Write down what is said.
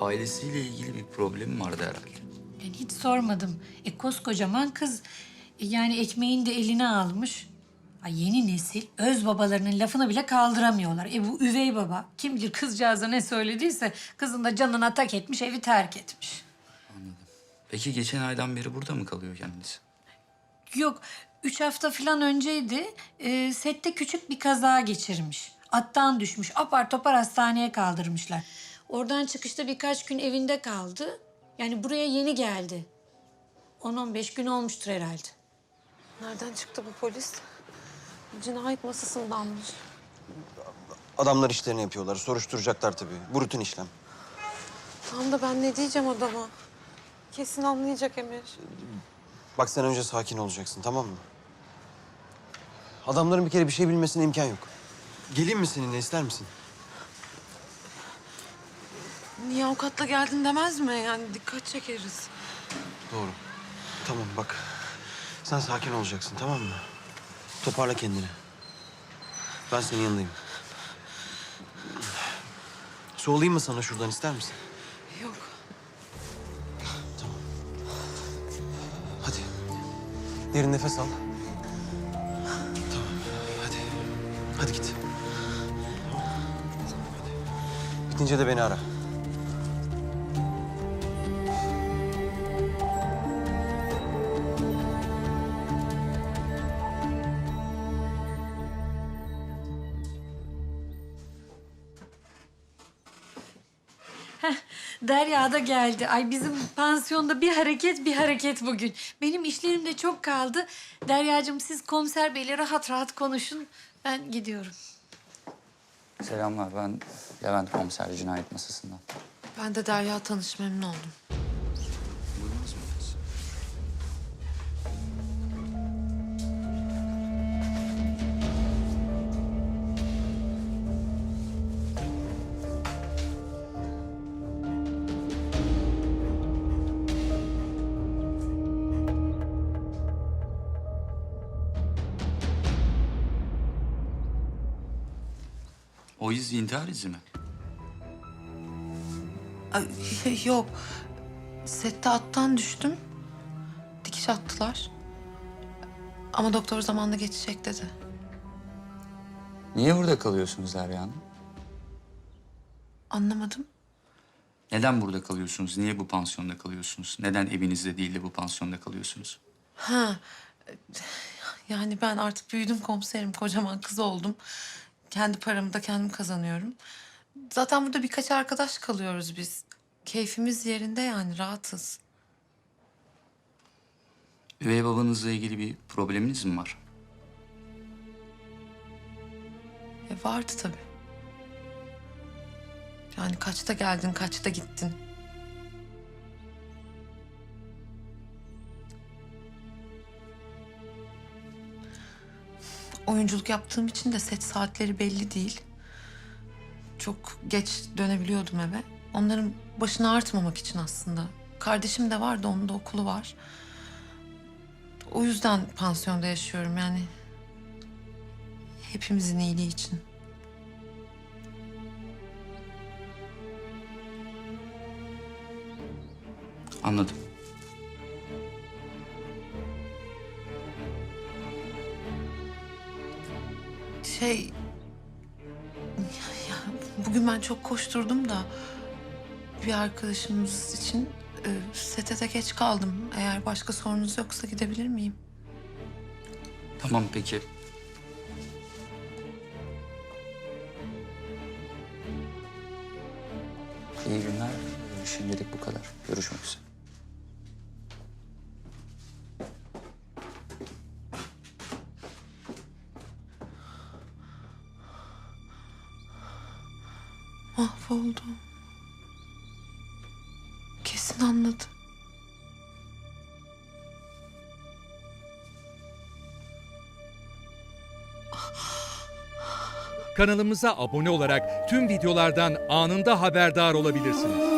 ailesiyle ilgili bir problemi vardı herhalde. Ben hiç sormadım. E koskocaman kız. E, yani ekmeğini de eline almış. Ay yeni nesil öz babalarının lafını bile kaldıramıyorlar. E bu üvey baba kim bilir kızcağıza ne söylediyse kızın da canına tak etmiş evi terk etmiş. Peki geçen aydan beri burada mı kalıyor kendisi? Yok üç hafta falan önceydi. E, sette küçük bir kaza geçirmiş. Attan düşmüş. Apar topar hastaneye kaldırmışlar. Oradan çıkışta birkaç gün evinde kaldı. Yani buraya yeni geldi. 10-15 gün olmuştur herhalde. Nereden çıktı bu polis? Cinayet masasındanmış. Adamlar işlerini yapıyorlar. Soruşturacaklar tabii. Bu rutin işlem. Tam da ben ne diyeceğim adama? Kesin anlayacak Emir. Bak sen önce sakin olacaksın tamam mı? Adamların bir kere bir şey bilmesine imkan yok. Geleyim mi seninle ister misin? Niye avukatla geldin demez mi? Yani dikkat çekeriz. Doğru. Tamam bak. Sen sakin olacaksın tamam mı? Toparla kendini. Ben senin yanındayım. Su alayım mı sana şuradan ister misin? Yok. Tamam. Hadi. Derin nefes al. Tamam. Hadi. Hadi git. Tamam. Hadi. Bitince de beni ara. Derya da geldi. Ay bizim pansiyonda bir hareket bir hareket bugün. Benim işlerim de çok kaldı. Deryacığım siz komiser beyle rahat rahat konuşun. Ben gidiyorum. Selamlar ben Levent Komiser cinayet masasından. Ben de Derya tanış memnun oldum. O iz intihar izi mi? Ay, yok. Sette attan düştüm. Dikiş attılar. Ama doktor zamanla geçecek dedi. Niye burada kalıyorsunuz Derya Hanım? Anlamadım. Neden burada kalıyorsunuz? Niye bu pansiyonda kalıyorsunuz? Neden evinizde değil de bu pansiyonda kalıyorsunuz? Ha. Yani ben artık büyüdüm komiserim. Kocaman kız oldum. Kendi paramı da kendim kazanıyorum. Zaten burada birkaç arkadaş kalıyoruz biz. Keyfimiz yerinde yani rahatız. Üvey babanızla ilgili bir probleminiz mi var? E vardı tabii. Yani kaçta geldin, kaçta gittin. Oyunculuk yaptığım için de set saatleri belli değil. Çok geç dönebiliyordum eve. Onların başını artmamak için aslında. Kardeşim de vardı, onun da okulu var. O yüzden pansiyonda yaşıyorum yani. Hepimizin iyiliği için. Anladım. Şey... Ya, bugün ben çok koşturdum da... Bir arkadaşımız için e, sete geç kaldım. Eğer başka sorunuz yoksa gidebilir miyim? Tamam peki. İyi günler. Şimdilik bu kadar. Görüşmek üzere. Mahvoldum. Kesin anladı. Kanalımıza abone olarak tüm videolardan anında haberdar olabilirsiniz.